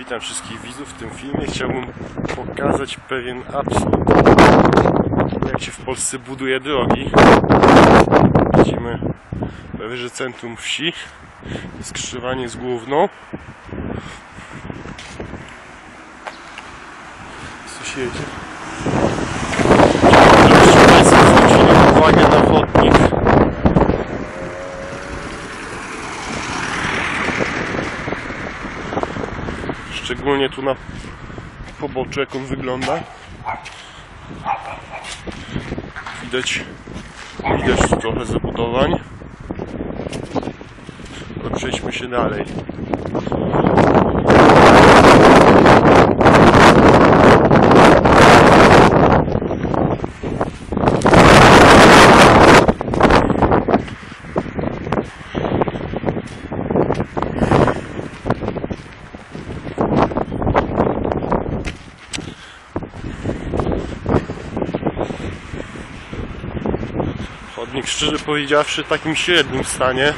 Witam wszystkich widzów w tym filmie. Chciałbym pokazać pewien absurd. Jak się w Polsce buduje drogi. Widzimy powyżej centrum wsi. Skrzyżowanie z główną. Co się jedzie? Zwrócili uwagę na chodnik. Szczególnie tu na poboczu, jak on wygląda. Widać, widać trochę zabudowań. No przejdźmy się dalej. Chodnik szczerze powiedziawszy w takim średnim stanie.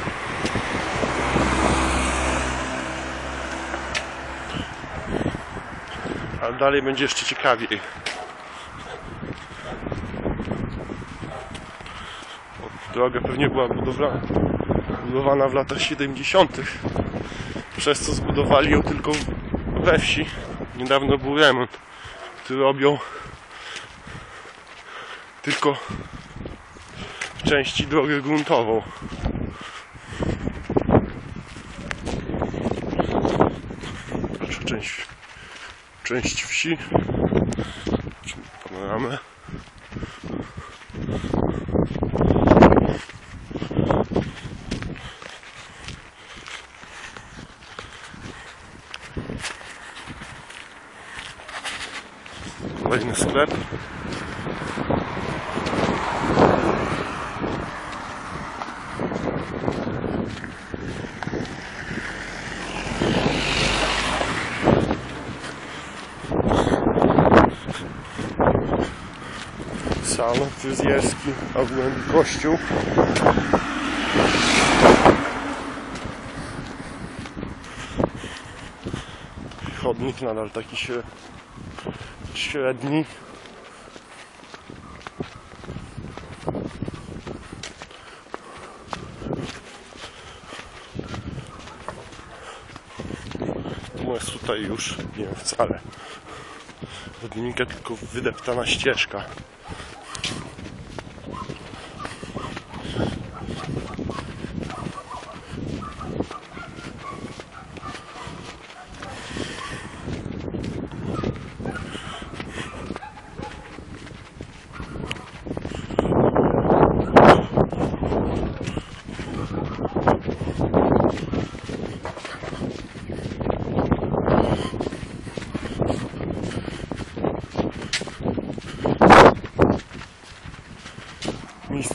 Ale dalej będzie jeszcze ciekawiej. Droga pewnie była budowla, budowana w latach 70. Przez co zbudowali ją tylko we wsi. Niedawno był remont, który robią tylko części drogę gruntową. Patrzę część, część wsi. Panoramę. Kolejny sklep. Salon fryzjerski, ogólnie kościół. Chodnik nadal taki się średni. Jest tutaj już nie wcale. Chodnika tylko wydeptana ścieżka.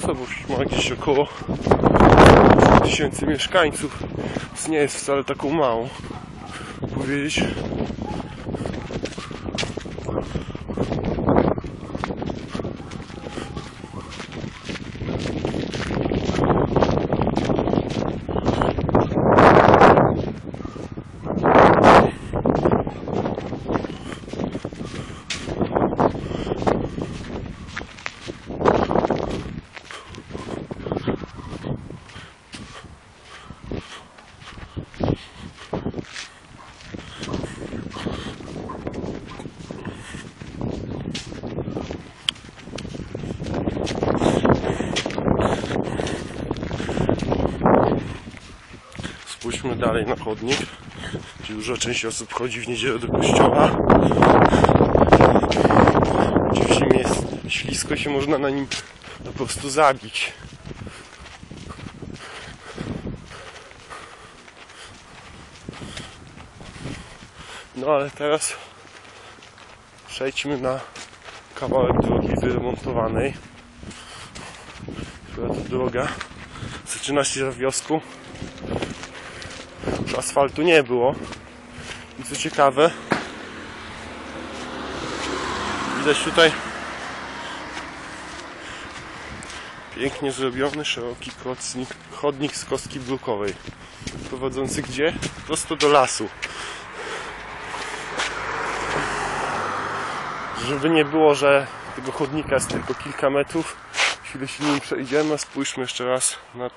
Miejscowość ma gdzieś około 2000 mieszkańców, więc nie jest wcale taką małą. Powiedzieć. Spójrzmy dalej na chodnik, duża część osób chodzi w niedzielę do kościoła. Gdzie w zimie jest ślisko się można na nim po prostu zabić. No ale teraz przejdźmy na kawałek drogi wyremontowanej. Która to droga zaczyna się w wiosku asfaltu nie było. I co ciekawe, widać tutaj pięknie zrobiony, szeroki kocnik, chodnik z kostki brukowej. Prowadzący gdzie? Prosto do lasu. Żeby nie było, że tego chodnika jest tylko kilka metrów, chwilę się nim przejdziemy, spójrzmy jeszcze raz na,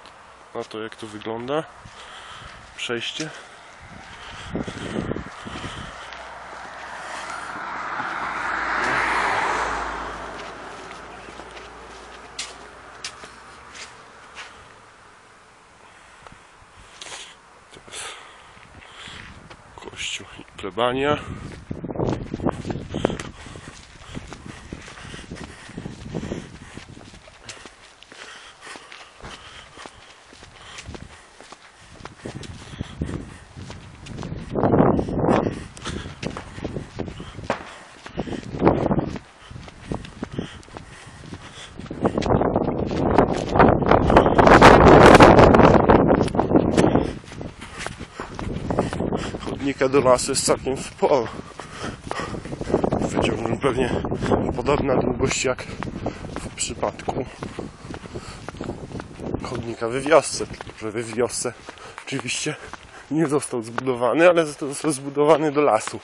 na to, jak to wygląda. Przejście. Teraz kościół i plebania. Chodnika do lasu jest całkiem sporo. Wyciągnął pewnie podobna długość jak w przypadku chodnika we wiosce, tylko że we wiosce oczywiście nie został zbudowany, ale został zbudowany do lasu.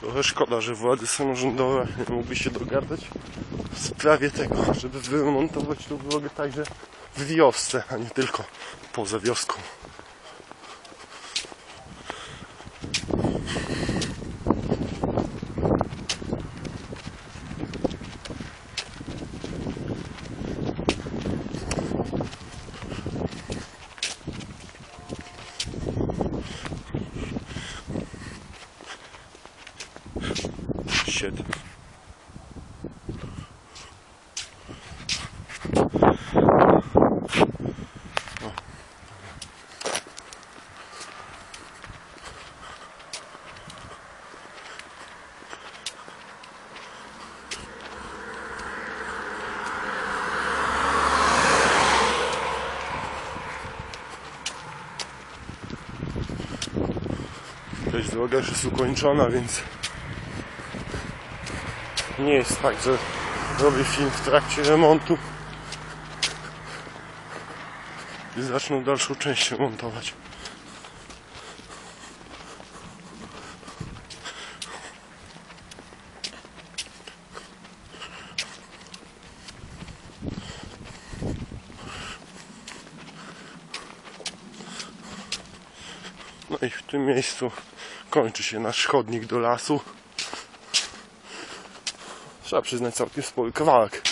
Trochę szkoda, że władze samorządowe nie mogły się dogadać w sprawie tego, żeby wyremontować tą drogę także w wiosce, a nie tylko poza wioską. Też droga już jest ukończona, więc nie jest tak, że robię film w trakcie remontu i zaczną dalszą część remontować. No i w tym miejscu kończy się nasz chodnik do lasu. Trzeba przyznać całkiem spory kawałek.